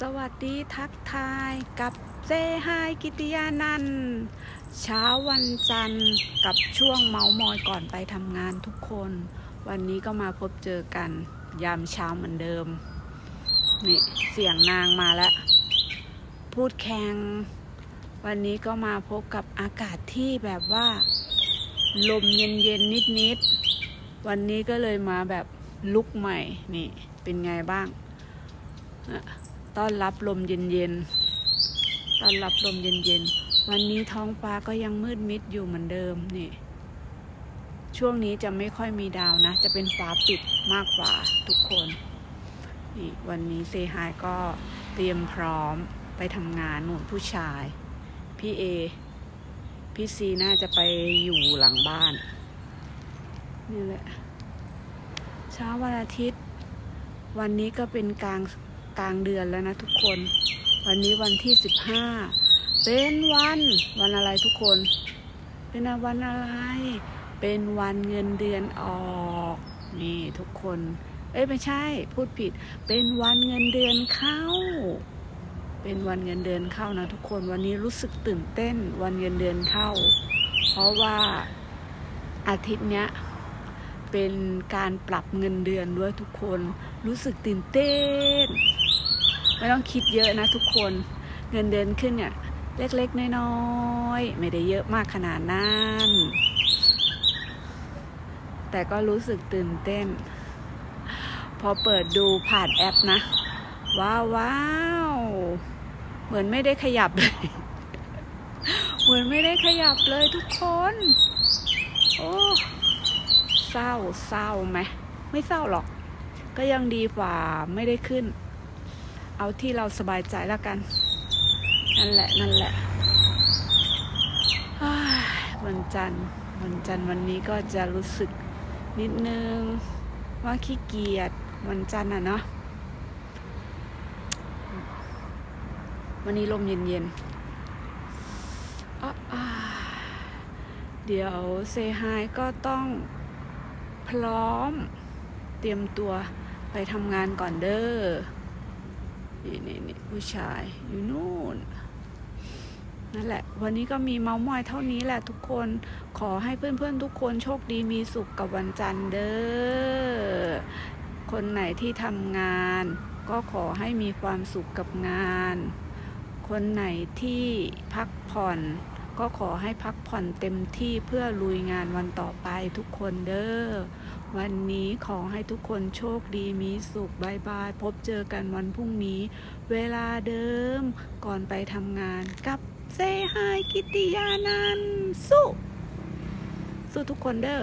สวัสดีทักทายกับเซฮายกิติยานันเช้าวันจันทร์กับช่วงเมาส์มอยก่อนไปทำงานทุกคน วันนี้ก็มาพบเจอกัน ยามเช้าเหมือนเดิม นี่เสียงนางมาแล้ว พูดแข่งวันนี้ก็มาพบกับอากาศที่แบบว่า ลมเย็นๆนิดๆ วันนี้ก็เลยมาแบบลุกใหม่ นี่เป็นไงบ้างอะ ต้อนรับลมเย็นๆ ต้อนรับลมเย็นๆ วันนี้ท้องฟ้าก็ยังมืดมิดอยู่เหมือนเดิมนี่ ช่วงนี้จะไม่ค่อยมีดาวนะ จะเป็นฟ้าปิดมากกว่าทุกคนนี่วันนี้เซฮายก็เตรียมพร้อมไปทำงานหนุนผู้ชาย พี่เอ พี่ซีน่าจะไปอยู่หลังบ้าน นี่แหละ เช้าวันอาทิตย์ วันนี้ก็เป็นกลาง กลางเดือนแล้วนะทุกคน วันนี้วันที่สิบห้าเป็นวันวันอะไรทุกคน เป็นวันอะไร เป็นวันเงินเดือนออกนี่ทุกคน เอ้ยไม่ใช่ พูดผิด เป็นวันเงินเดือนเข้า เป็นวันเงินเดือนเข้านะทุกคนวันนี้รู้สึกตื่นเต้นวันเงินเดือนเข้า เพราะว่าอาทิตย์เนี้ยเป็นการปรับเงินเดือนด้วยทุกคนรู้สึกตื่นเต้น ไม่ต้องคิดเยอะนะทุกคนเงินเดือนขึ้นเนี่ย เล็กๆ น้อยๆ ไม่ได้เยอะมากขนาดนั้นแต่ก็รู้สึกตื่นเต้น พอเปิดดูผ่านแอปนะ ว้าวว้าวเหมือนไม่ได้ขยับเลย เหมือนไม่ได้ขยับเลยทุกคน โอ้เศร้าเศร้าไหมไม่เศร้าหรอก ก็ยังดีกว่าไม่ได้ขึ้น เอาที่เราสบายใจแล้วกัน นั่นแหละนั่นแหละวันจันทร์วันจันทร์วันนี้ก็จะรู้สึกนิดนึงว่าขี้เกียจวันจันทร์อะเนาะวันนี้ลมเย็นๆอ้าอ่าเดี๋ยวเซฮายก็ต้องพร้อมเตรียมตัวไปทำงานก่อนเด้อ นี่นี่นี่ผู้ชายอยู่นู่นนั่นแหละ วันนี้ก็มีเมาส์มอยเท่านี้แหละทุกคนขอให้เพื่อนๆทุกคนโชคดีมีสุขกับวันจันทร์เด้อคนไหนที่ทำงาน ก็ขอให้มีความสุขกับงาน คนไหนที่พักผ่อนก็ขอให้พักผ่อนเต็มที่เพื่อลุยงานวันต่อไปทุกคนเด้อ วันนี้ขอให้ทุกคนโชคดีมีสุขบายบาย พบเจอกันวันพรุ่งนี้ เวลาเดิมก่อนไปทำงานกับเซฮายกิติยานันสุสุทุกคนเด้อ